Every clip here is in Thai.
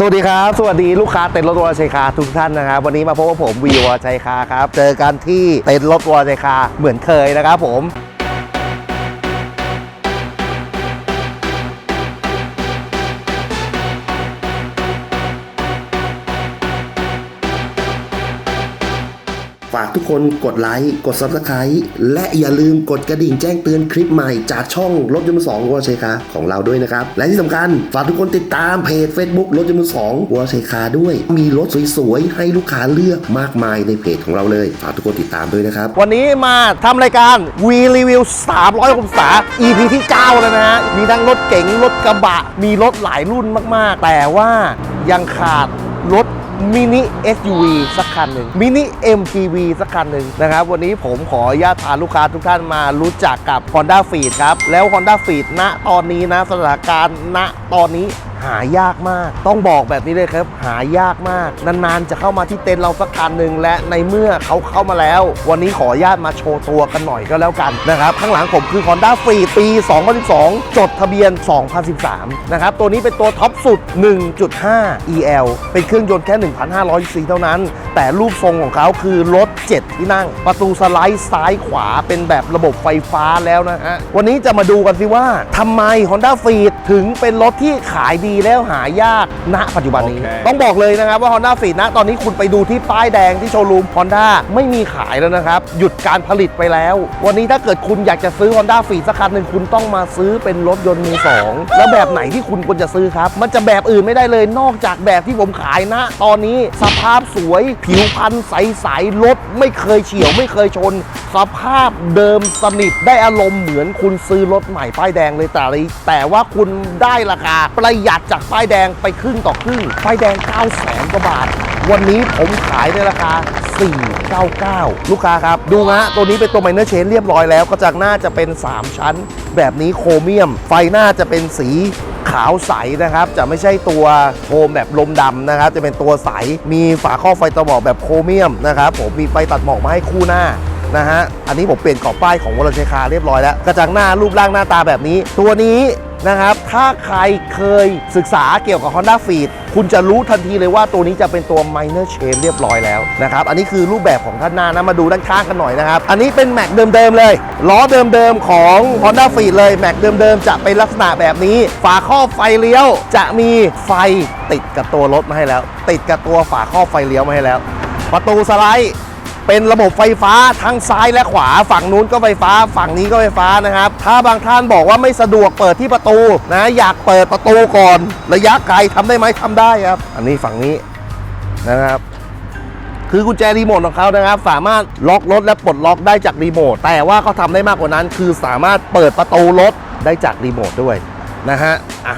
สวัสดีครับ สวัสดีลูกค้าเต็นท์รถวอลชัยคาทุกท่านนะครับ วันนี้มาพบกับผมวีวอชัยคาครับ เจอกันที่เต็นท์รถวอลชัยคาเหมือนเคยนะครับผมากทุกคนกดไลค์ กด Subscribe และอย่าลืมกดกระดิ่งแจ้งเตือนคลิปใหม่จากช่องรถยนต์มือสองวัวเชคาของเราด้วยนะครับ และที่สำคัญฝากทุกคนติดตามเพจ Facebook รถยนต์มือสองวัวเชคาด้วย มีรถสวยๆ ให้ลูกค้าเลือกมากมายในเพจของเราเลย ฝากทุกคนติดตามด้วยนะครับ วันนี้มาทำรายการ V Review 300องศา EP ที่9แล้วนะฮะมีทั้งรถเก๋งรถกระบะ มีรถหลายรุ่นมาก ๆ แต่ว่ายังขาดรถ มินิ SUV สักคันหนึ่งมินิ MPV สักคันหนึ่งนะครับ วันนี้ผมขออนุญาตพาลูกค้าทุกท่านมารู้จักกับ Honda f e e d ครับ แล้ว Honda f e e d ณตอนนี้นะสถานการณ์ณตอนนี้ หายากมาก ต้องบอกแบบนี้เลยครับ หายากมาก นานๆจะเข้ามาที่เต็นท์เราสักคันหนึ่งและในเมื่อเขาเข้ามาแล้ว วันนี้ขออนุญาตมาโชว์ตัวกันหน่อยก็แล้วกันนะครับ ข้างหลังผมคือ Honda f r e e ปี 2012 จดทะเบียน 2013 นะครับ ตัวนี้เป็นตัวท็อปสุด 1.5 EL เป็นเครื่องยนต์แค่ 1,500ซีเท่านั้น แต่รูปทรงของเขาคือรถ 7 ที่นั่ง ประตูสไลด์ซ้ายขวาเป็นแบบระบบไฟฟ้าแล้วนะฮะวันนี้จะมาดูกันสิว่าทำไม Honda f r e e ถึงเป็นรถที่ขายดีแล้วหายากณปัจจุบันนี้โอเคต้องบอกเลยนะครับว่า Honda f r e e ณตอนนี้คุณไปดูที่ป้ายแดงที่โชว์รูม Honda ไม่มีขายแล้วนะครับ หยุดการผลิตไปแล้ว วันนี้ถ้าเกิดคุณอยากจะซื้อ Honda f r e e สักคันหนึ่งคุณต้องมาซื้อเป็นรถยนต์มือสองแล้วแบบไหนที่คุณควรจะซื้อครับ มันจะแบบอื่นไม่ได้เลยนอกจากแบบที่ผมขายนะ ตอนนี้สภาพสวย ผิวพรรณใสๆรถไม่เคยเฉียวไม่เคยชน สภาพเดิมสนิทได้อารมณ์เหมือนคุณซื้อรถใหม่ป้ายแดงเลยแต่ละแต่ว่าคุณได้ราคาประหยัดจากป้ายแดงไปครึ่งต่อครึ่งป้ายแดง 9 0 0แสนกว่าบาท วันนี้ผมขายในราคา 499 ลูกค้าครับ ดูฮะตัวนี้เป็นตัวไมเนอร์เชนเรียบร้อยแล้ว ก็จากหน้าจะเป็น 3 ชั้น แบบนี้โครเมียม ไฟหน้าจะเป็นสีขาวใสนะครับ จะไม่ใช่ตัวโคมแบบลมดำนะครับ จะเป็นตัวใส มีฝาครอบไฟตัดหมอกแบบโครเมียมนะครับ ผมมีไฟตัดหมอกมาให้คู่หน้านะฮะ อันนี้ผมเปลี่ยนกรอบป้ายของวอลเชคาเรียบร้อยแล้ว กระจังหน้ารูปร่างหน้าตาแบบนี้ ตัวนี้ นะครับ ถ้าใครเคยศึกษาเกี่ยวกับ Honda f e e d คุณจะรู้ทันทีเลยว่าตัวนี้จะเป็นตัว minor chain เรียบร้อยแล้วนะครับ อันนี้คือรูปแบบของท่านหน้านะ มาดูด้านข้างกันหน่อยนะครับ อันนี้เป็นแม็กเดิมๆเลย ล้อเดิมๆของ Honda f e e d เลยแม็กเดิมๆจะเป็นลักษณะแบบนี้ ฝาครอบไฟเลี้ยว จะมีไฟติดกับตัวรถมาให้แล้ว ติดกับตัวฝาครอบไฟเลี้ยวมาให้แล้ว ประตูสไลด์ เป็นระบบไฟฟ้าทั้งซ้ายและขวา ฝั่งนู้นก็ไฟฟ้า ฝั่งนี้ก็ไฟฟ้านะครับ ถ้าบางท่านบอกว่าไม่สะดวกเปิดที่ประตูนะอยากเปิดประตูก่อน ระยะไกลทำได้ไหมทำได้ครับ อันนี้ฝั่งนี้นะครับคือกุญแจรีโมทของเขานะครับ สามารถล็อกรถและปลดล็อกได้จากรีโมทแต่ว่าเขาทำได้มากกว่านั้น คือสามารถเปิดประตูรถได้จากรีโมทด้วยนะฮะอะ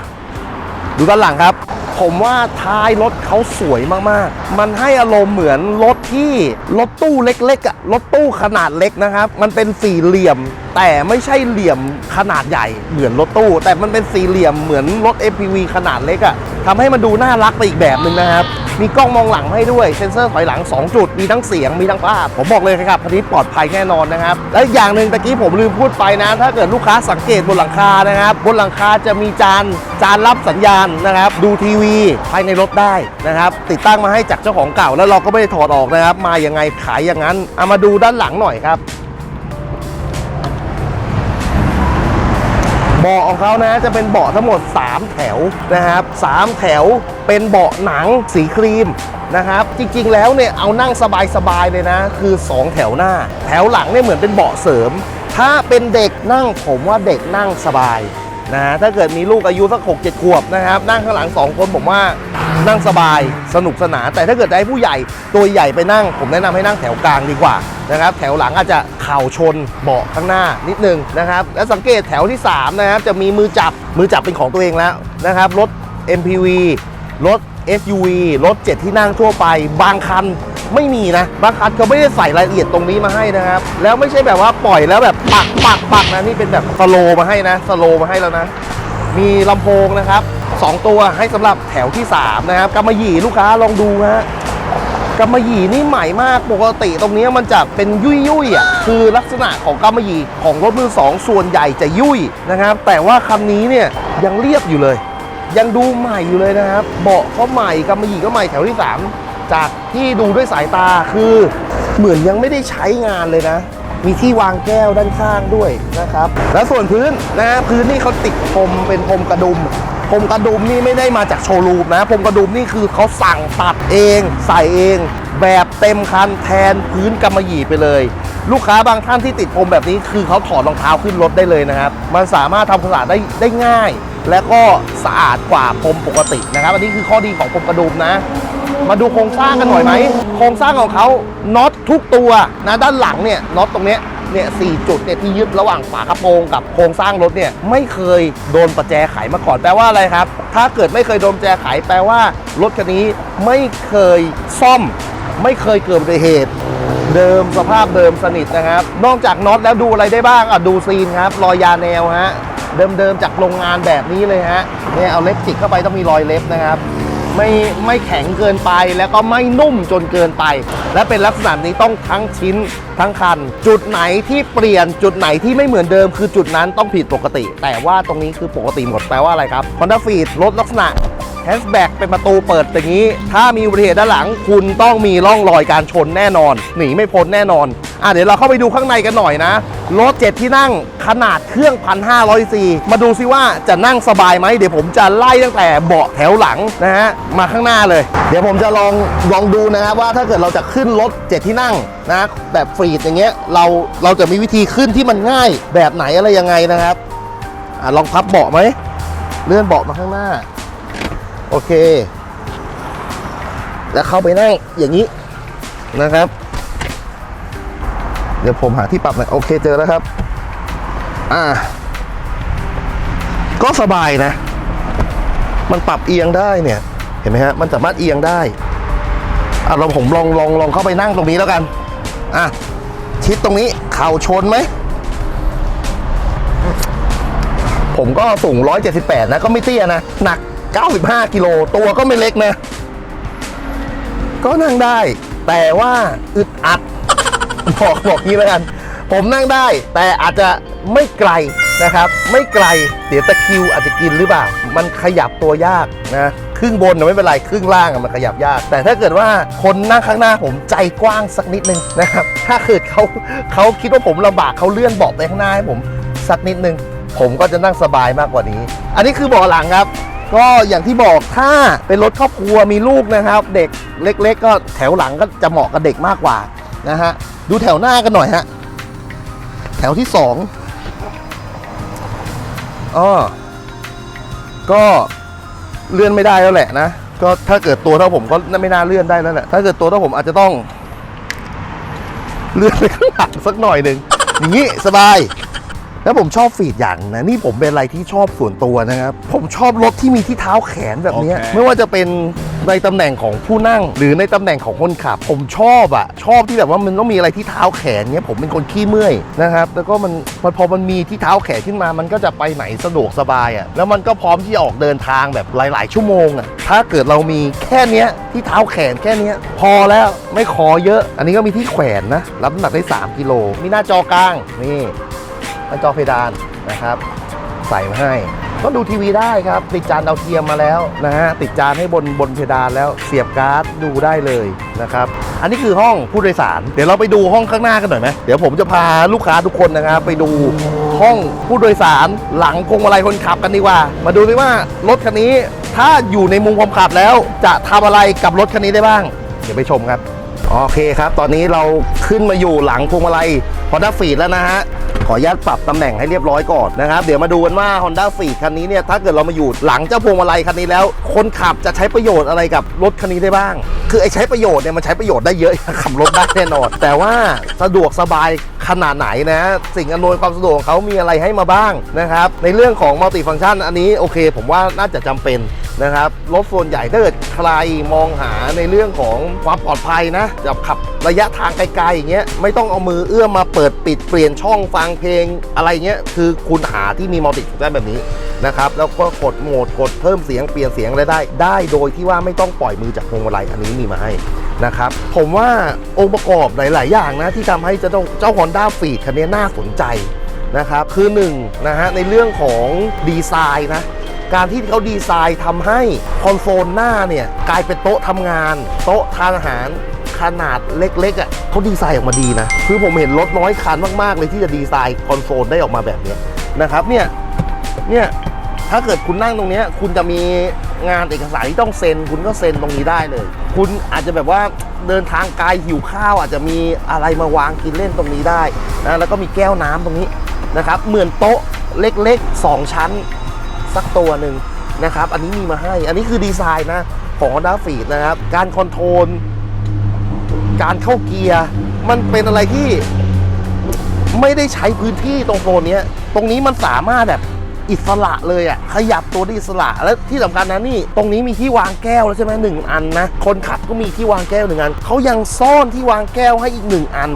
ดูด้านหลังครับ ผมว่าท้ายรถเขาสวยมากๆ มันให้อารมณ์เหมือนรถที่รถตู้เล็กๆอะรถตู้ขนาดเล็กนะครับ มันเป็นสี่เหลี่ยมแต่ไม่ใช่เหลี่ยมขนาดใหญ่เหมือนรถตู้ แต่มันเป็นสี่เหลี่ยมเหมือนรถ MPV ขนาดเล็กอะทำให้มันดูน่ารักไปอีกแบบหนึ่งนะครับ มีกล้องมองหลังให้ด้วยเซ็นเซอร์ถอยหลัง 2 จุด มีทั้งเสียงมีทั้งภาพ ผมบอกเลยครับคันนี้ปลอดภัยแน่นอนนะครับ และอีกอย่างหนึ่งตะกี้ผมลืมพูดไปนะ ถ้าเกิดลูกค้าสังเกตบนหลังคานะครับ บนหลังคาจะมีจานจานรับสัญญาณนะครับ ดูทีวีภายในรถได้นะครับ ติดตั้งมาให้จากเจ้าของเก่าแล้วเราก็ไม่ได้ถอดออกนะครับ มาอย่างไงขายอย่างนั้นเอามาดูด้านหลังหน่อยครับาะของเขานะจะเป็นเบาะทั้งหมด 3 แถวนะครับ3แถวเป็นเบาะหนังสีครีมนะครับ จริงๆแล้วเนี่ยเอานั่งสบายๆเลยนะ คือ 2 แถวหน้า แถวหลังเนี่ยเหมือนเป็นเบาะเสริม ถ้าเป็นเด็กนั่งผมว่าเด็กนั่งสบาย นะถ้าเกิดมีลูกอายุสัก6 7ขวบนะครับ นั่งข้างหลัง 2 คนผมว่านั่งสบายสนุกสนานแต่ถ้าเกิดได้ผู้ใหญ่ตัวใหญ่ไปนั่ง ผมแนะนำให้นั่งแถวกลางดีกว่านะครับแถวหลังอาจจะเข่าชนเบาะข้างหน้านิดนึงนะครับและสังเกตแถวที่3นะครับจะมีมือจับมือจับเป็นของตัวเองแล้วนะครับรถ MPV รถ SUV รถ 7 ที่นั่งทั่วไปบางคัน ไม่มีนะบางคันเขาไม่ได้ใส่รายละเอียดตรงนี้มาให้นะครับ แล้วไม่ใช่แบบว่าปล่อยแล้วแบบปักปักปักนะนี่เป็นแบบสโลว์มาให้นะสโลว์มาให้แล้วนะ มีลำโพงนะครับ2 ตัวให้สำหรับแถวที่ 3 นะครับกำมะหยี่ลูกค้าลองดูฮะกำมะหยี่นี่ใหม่มากปกติตรงนี้มันจะเป็นยุ่ยยุ่ยอะคือลักษณะของกำมะหยี่ของรถมือสองส่วนใหญ่จะยุ่ยนะครับ แต่ว่าคันนี้เนี่ยยังเรียบอยู่เลย ยังดูใหม่อยู่เลยนะครับ เบาะก็ใหม่กำมะหยี่ก็ใหม่แถวที่ 3 จากที่ดูด้วยสายตาคือเหมือนยังไม่ได้ใช้งานเลยนะ มีที่วางแก้วด้านข้างด้วยนะครับ แล้วส่วนพื้นนะพื้นนี่เขาติดพรมเป็นพรมกระดุมพรมกระดุมนี่ไม่ได้มาจากโชว์รูมนะพรมกระดุมนี่คือเขาสั่งตัดเองใส่เอง แบบเต็มคันแทนพื้นกำมะหยี่ไปเลย ลูกค้าบางท่านที่ติดพรมแบบนี้คือเขาถอดรองเท้าขึ้นรถได้เลยนะครับ มันสามารถทำความสะอาดได้ได้ง่าย และก็สะอาดกว่าพรมปกตินะครับ อันนี้คือข้อดีของพรมกระดุมนะ มาดูโครงสร้างกันหน่อยไหม โครงสร้างของเขาน็อตทุกตัวนะด้านหลังเนี่ยน็อตตรงเนี้ยเนี่ยสี่จุดเนี่ยที่ยึดระหว่างฝากระโปรงกับโครงสร้างรถเนี่ยไม่เคยโดนประแจไขมาก่อนแปลว่าอะไรครับ ถ้าเกิดไม่เคยโดนประแจไขแปลว่ารถคันนี้ไม่เคยซ่อม ไม่เคยเกิดอุบัติเหตุ เดิมสภาพเดิมสนิทนะครับ นอกจากน็อตแล้วดูอะไรได้บ้างอะดูซีนครับรอยยาแนวฮะเดิมๆจากโรงงานแบบนี้เลยฮะเนี่ยเอาเล็บจิกเข้าไปต้องมีรอยเล็บนะครับ ไม่ไม่แข็งเกินไปแล้วก็ไม่นุ่มจนเกินไป และเป็นลักษณะนี้ต้องทั้งชิ้นทั้งคัน จุดไหนที่เปลี่ยนจุดไหนที่ไม่เหมือนเดิม คือจุดนั้นต้องผิดปกติ แต่ว่าตรงนี้คือปกติหมดแปลว่าอะไรครับ Honda f e e d รถลักษณะ แฮชแบ็กเป็นประตูเปิดอย่างนี้ ถ้ามีอุบัติเหตุด้านหลัง คุณต้องมีร่องรอยการชนแน่นอน หนีไม่พ้นแน่นอน อะเดี๋ยวเราเข้าไปดูข้างในกันหน่อยนะ รถ7ที่นั่งขนาดเครื่อง 1,500ซีมาดูซิว่าจะนั่งสบายไหม เดี๋ยวผมจะไล่ตั้งแต่เบาะแถวหลังนะฮะ มาข้างหน้าเลย เดี๋ยวผมจะลองลองดูนะครับว่าถ้าเกิดเราจะขึ้นรถ7ที่นั่งนะแบบฟรีดอย่างเงี้ยเราเราจะมีวิธีขึ้นที่มันง่ายแบบไหนอะไรยังไงนะครับอะลองพับเบาะไหมเลื่อนเบาะมาข้างหน้า โอเค แล้วเข้าไปนั่งอย่างนี้นะครับ เดี๋ยวผมหาที่ปรับหน่อยโอเคเจอแล้วครับ อ่า ก็สบายนะ มันปรับเอียงได้เนี่ย เห็นไหมฮะ มันสามารถเอียงได้อะเราผมลองลองลองเข้าไปนั่งตรงนี้แล้วกัน อะ ชิดตรงนี้เข่าชนไหม ผมก็สูง 178 นะ ก็ไม่เตี้ยนะ หนัก 95 กิโล ตัวก็ไม่เล็กนะ ก็นั่งได้ แต่ว่าอึดอัด บอกบอกงี้แล้วกัน ผมนั่งได้ แต่อาจจะไม่ไกลนะครับ ไม่ไกล เดี๋ยวตะคิวอาจจะกินหรือเปล่า มันขยับตัวยากนะครึ่งบนน่ะไม่เป็นไร ครึ่งล่างมันขยับยาก แต่ถ้าเกิดว่าคนนั่งข้างหน้าผมใจกว้างสักนิดนึงนะครับ ถ้าเกิดเขาเขาคิดว่าผมลำบากเขาเลื่อนเบาะไปข้างหน้าให้ผมสักนิดนึง ผมก็จะนั่งสบายมากกว่านี้ อันนี้คือเบาะหลังครับ ก็อย่างที่บอกถ้าเป็นรถครอบครัวมีลูกนะครับ เด็กเล็ก ๆ ก็แถวหลังก็จะเหมาะกับเด็กมากกว่านะฮะดูแถวหน้ากันหน่อยฮะแถวที่สองอ๋อก็เลื่อนไม่ได้แล้วแหละนะก็ถ้าเกิดตัวเท่าผมก็ไม่น่าเลื่อนได้แล้วแหละถ้าเกิดตัวเท่าผมอาจจะต้อง เลื่อนไปข้างหลังสักหน่อยหนึ่งอย่างนี้สบาย แล้วผมชอบฟีดอย่างนะนี่ผมเป็นอะไรที่ชอบส่วนตัวนะครับ ผมชอบรถที่มีที่เท้าแขนแบบเนี้ยโอเคไม่ว่าจะเป็นในตำแหน่งของผู้นั่ง หรือในตำแหน่งของคนขับ ผมชอบอะชอบที่แบบว่ามันต้องมีอะไรที่เท้าแขนเนี้ยผมเป็นคนขี้เมื่อยนะครับแล้วก็มันมันพอมันมีที่เท้าแขนขึ้นมา มันก็จะไปไหนสะดวกสบายอะแล้วมันก็พร้อมที่จะออกเดินทางแบบหลาย ๆ ชั่วโมงอะถ้าเกิดเรามีแค่เนี้ยที่เท้าแขนแค่เนี้ยพอแล้วไม่ขอเยอะ อันนี้ก็มีที่แขวนนะรับน้ำหนักได้ 3กิโลมีหน้าจอกลางนี่ หน้าจอเพดานนะครับ ใส่มาให้ก็ดูทีวีได้ครับ ติดจานดาวเทียมมาแล้วนะฮะติดจานให้บนบนเพดานแล้วเสียบการ์ดดูได้เลยนะครับ อันนี้คือห้องผู้โดยสาร เดี๋ยวเราไปดูห้องข้างหน้ากันหน่อยไหมเดี๋ยวผมจะพาลูกค้าทุกคนนะครับ ไปดูห้องผู้โดยสารหลังพวงมาลัยคนขับกันดีกว่า มาดูดิว่ารถคันนี้ถ้าอยู่ในมุมคนขับแล้วจะทำอะไรกับรถคันนี้ได้บ้าง เดี๋ยวไปชมครับโอเคครับ ตอนนี้เราขึ้นมาอยู่หลังพวงมาลัย Honda f e e d แล้วนะฮะ ออนุญาตปรับตำแหน่งให้เรียบร้อยก่อนนะครับเดี๋ยวมาดูกันว่า Honda f e e d คันนี้เนี่ยถ้าเกิดเรามาอยู่หลังเจ้าพวงมาลัยคันนี้แล้ว คนขับจะใช้ประโยชน์อะไรกับรถคันนี้ได้บ้าง คือไอ้ใช้ประโยชน์เนี่ยมันใช้ประโยชน์ได้เยอะขับรถได้แน่นอน แต่ว่าสะดวกสบายขนาดไหนนะ สิ่งอำนวยความสะดวกของเขามีอะไรให้มาบ้างนะครับในเรื่องของมัลติฟัง c t ชันอันนี้โอเค ผมว่าน่าจะจำเป็น นะครับ รถส่วนใหญ่ถ้าเกิดใครมองหาในเรื่องของความปลอดภัยนะจะขับระยะทางไกลๆอย่างเงี้ยไม่ต้องเอามือเอื้อมมาเปิดปิดเปลี่ยนช่องฟังเพลงอะไรเงี้ยคือคุณหาที่มีมัลติฟังก์ชันแบบนี้นะครับแล้วก็กดโหมดกดเพิ่มเสียงเปลี่ยนเสียงอะไรได้ ได้โดยที่ว่าไม่ต้องปล่อยมือจากพวงมาลัยอันนี้มีมาให้นะครับผมว่าองค์ประกอบหลาย ๆ อย่างนะที่ทำให้เจ้าเจ้า Honda f e e d คันนี้น่าสนใจนะครับคือหนึ่งนะฮะในเรื่องของดีไซน์นะ การที่เขาดีไซน์ทำให้คอนโซลหน้าเนี่ยกลายเป็นโต๊ะทำงาน โต๊ะทานอาหารขนาดเล็กๆอะเขาดีไซน์ออกมาดีนะ คือผมเห็นรถน้อยคันมากๆเลยที่จะดีไซน์คอนโซลได้ออกมาแบบนี้นะครับเนี่ยเนี่ยถ้าเกิดคุณนั่งตรงนี้คุณจะมีงานเอกสารที่ต้องเซ็น คุณก็เซ็นตรงนี้ได้เลย คุณอาจจะแบบว่าเดินทางไกลหิวข้าว อาจจะมีอะไรมาวางกินเล่นตรงนี้ได้นะแล้วก็มีแก้วน้ำตรงนี้นะครับเหมือนโต๊ะเล็กๆ 2 ชั้น สักตัวหนึ่งนะครับ อันนี้มีมาให้ อันนี้คือดีไซน์นะของ Honda f e e d นะครับ การคอนโทรล การเข้าเกียร์ มันเป็นอะไรที่ไม่ได้ใช้พื้นที่ตรงโซนนี้ตรงนี้มันสามารถแบบอิสระเลยอะขยับตัวได้อิสระ และที่สำคัญนะนี่ ตรงนี้มีที่วางแก้วแล้วใช่ไหมหนึ่งอันนะ คนขับก็มีที่วางแก้วหนึ่งอันเขายังซ่อนที่วางแก้วให้อีกหนึ่งอัน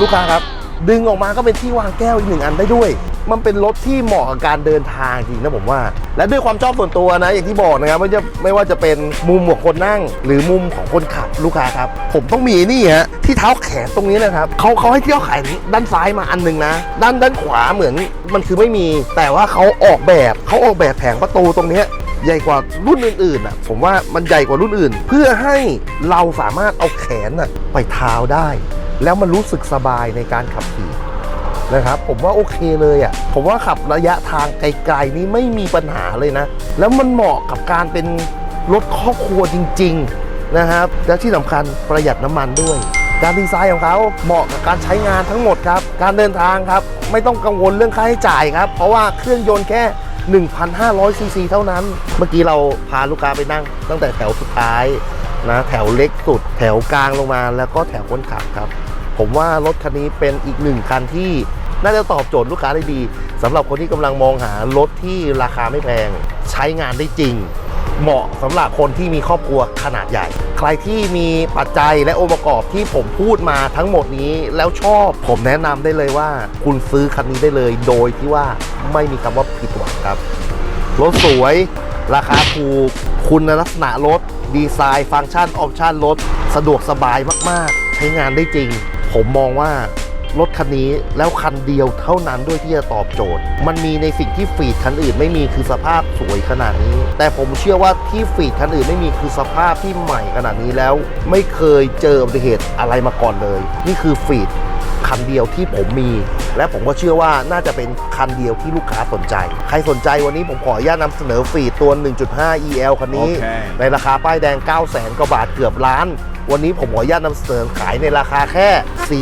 ลูกค้าครับ ดึงออกมาก็เป็นที่วางแก้วอีกหนึ่งอันได้ด้วย มันเป็นรถที่เหมาะกับการเดินทางจริงนะผมว่า และด้วยความชอบส่วนตัวนะ อย่างที่บอกนะครับไม่จะไม่ว่าจะเป็นมุมของคนนั่ง หรือมุมของคนขับลูกค้าครับ ผมต้องมีนี่ฮะที่เท้าแขนตรงนี้นะครับเขาเขาให้เที่ยวแขนด้านซ้ายมาอันหนึ่งนะ ด้านด้านขวาเหมือนมันคือไม่มี แต่ว่าเขาออกแบบเขาออกแบบแผงประตูตรงนี้ใหญ่กว่ารุ่นอื่นๆอะผมว่ามันใหญ่กว่ารุ่นอื่น เพื่อให้เราสามารถเอาแขนน่ะไปเท้าได้ แล้วมันรู้สึกสบายในการขับขี่นะครับผมว่าโอเคเลยอะผมว่าขับระยะทางไกลๆนี่ไม่มีปัญหาเลยนะ แล้วมันเหมาะกับการเป็นรถครอบครัวจริง ๆนะครับ และที่สำคัญประหยัดน้ำมันด้วย การดีไซน์ของเขาเหมาะกับการใช้งานทั้งหมดครับ การเดินทางครับไม่ต้องกังวลเรื่องค่าใช้จ่ายครับ เพราะว่าเครื่องยนต์แค่ 1,500ซีซีเท่านั้น เมื่อกี้เราพาลูกค้าไปนั่ง ตั้งแต่แถวสุดท้ายนะแถวเล็กสุด แถวกลางลงมาแล้วก็แถวคนขับครับ ผมว่ารถคันนี้เป็นอีกหนึ่งคันที่น่าจะตอบโจทย์ลูกค้าได้ดีสำหรับคนที่กำลังมองหารถที่ราคาไม่แพง ใช้งานได้จริง เหมาะสำหรับคนที่มีครอบครัวขนาดใหญ่ ใครที่มีปัจจัยและองค์ประกอบที่ผมพูดมาทั้งหมดนี้แล้วชอบผมแนะนำได้เลยว่า คุณซื้อคันนี้ได้เลย โดยที่ว่าไม่มีคำว่าผิดหวังครับ รถสวย ราคาถูก คุณลักษณะรถ ดีไซน์ ฟังก์ชันออปชันรถ สะดวกสบายมาก ๆ ใช้งานได้จริง ผมมองว่ารถคันนี้แล้วคันเดียวเท่านั้นด้วยที่จะตอบโจทย์ มันมีในสิ่งที่ฟีดคันอื่นไม่มีคือสภาพสวยขนาดนี้ แต่ผมเชื่อว่าที่ฟีดคันอื่นไม่มีคือสภาพที่ใหม่ขนาดนี้แล้ว ไม่เคยเจออุบัติเหตุอะไรมาก่อนเลย นี่คือฟีดคันเดียวที่ผมมี และผมก็เชื่อว่าน่าจะเป็นคันเดียวที่ลูกค้าสนใจ ใครสนใจวันนี้ผมขออนุญาตนำเสนอฟีดตัว 1.5 EL คันนี้โอเคในราคาป้ายแดง 9 0 0 0 0กว่าบาทเกือบล้าน วันนี้ผมขออนุญาตนำเสนอขายในราคาแค่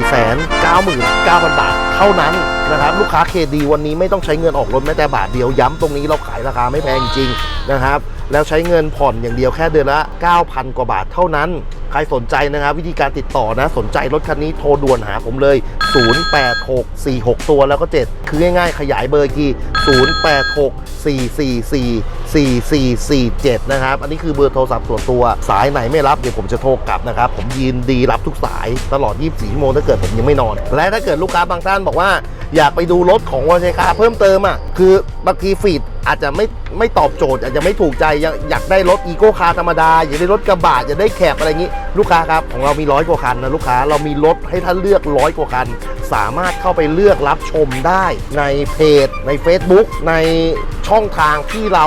499,000 บาทเท่านั้นนะครับลูกค้าเคดีวันนี้ไม่ต้องใช้เงินออกรถแม้แต่บาทเดียวย้ำตรงนี้เราขายราคาไม่แพงจริงนะครับ แล้วใช้เงินผ่อนอย่างเดียวแค่เดือนละ 9,000 กว่าบาทเท่านั้น ใครสนใจนะครับ วิธีการติดต่อนะ สนใจรถคันนี้โทรด่วนหาผมเลย 086446ตัวแล้วก็ 7 คือง่ายๆ ขยายเบอร์กี0864444447 นะครับ อันนี้คือเบอร์โทรศัพท์ส่วนตัวสายไหนไม่รับเดี๋ยวผมจะโทรกลับนะครับ ผมยินดีรับทุกสายตลอด 24 ชั่วโมงถ้าเกิดผมยังไม่นอน และถ้าเกิดลูกค้าบางท่านบอกว่าอยากไปดูรถของวอเชคาเพิ่มเติมอะคือบางทีฟีด อาจจะไม่ไม่ตอบโจทย์ อาจจะไม่ถูกใจอยากได้รถอีโก้คาร์ธรรมดา อยากได้รถกระบะอยากได้แคบอะไรอย่างนี้ ลูกค้าครับ ของเรามีร้อยกว่าคันนะลูกค้าเรามีรถให้ท่านเลือกร้อยกว่าคัน สามารถเข้าไปเลือกรับชมได้ในเพจ ใน Facebook ในช่องทางที่เรา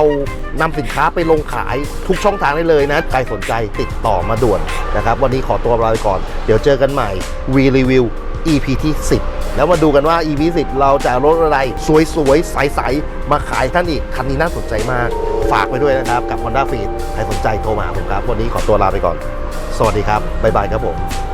นำสินค้าไปลงขายทุกช่องทางได้เลยนะ ใครสนใจติดต่อมาด่วนนะครับ วันนี้ขอตัวลาไปก่อน เดี๋ยวเจอกันใหม่วีรีวิว EP ที่ 10 แล้วมาดูกันว่า EP 10 เราจะรถอะไร สวยๆ ใสๆ มาขายท่านอีก คันนี้น่าสนใจมาก ฝากไปด้วยนะครับ กับ Honda f e e d ใครสนใจโทรมาผมครับ วันนี้ขอตัวลาไปก่อน สวัสดีครับ บ๊ายบายครับผม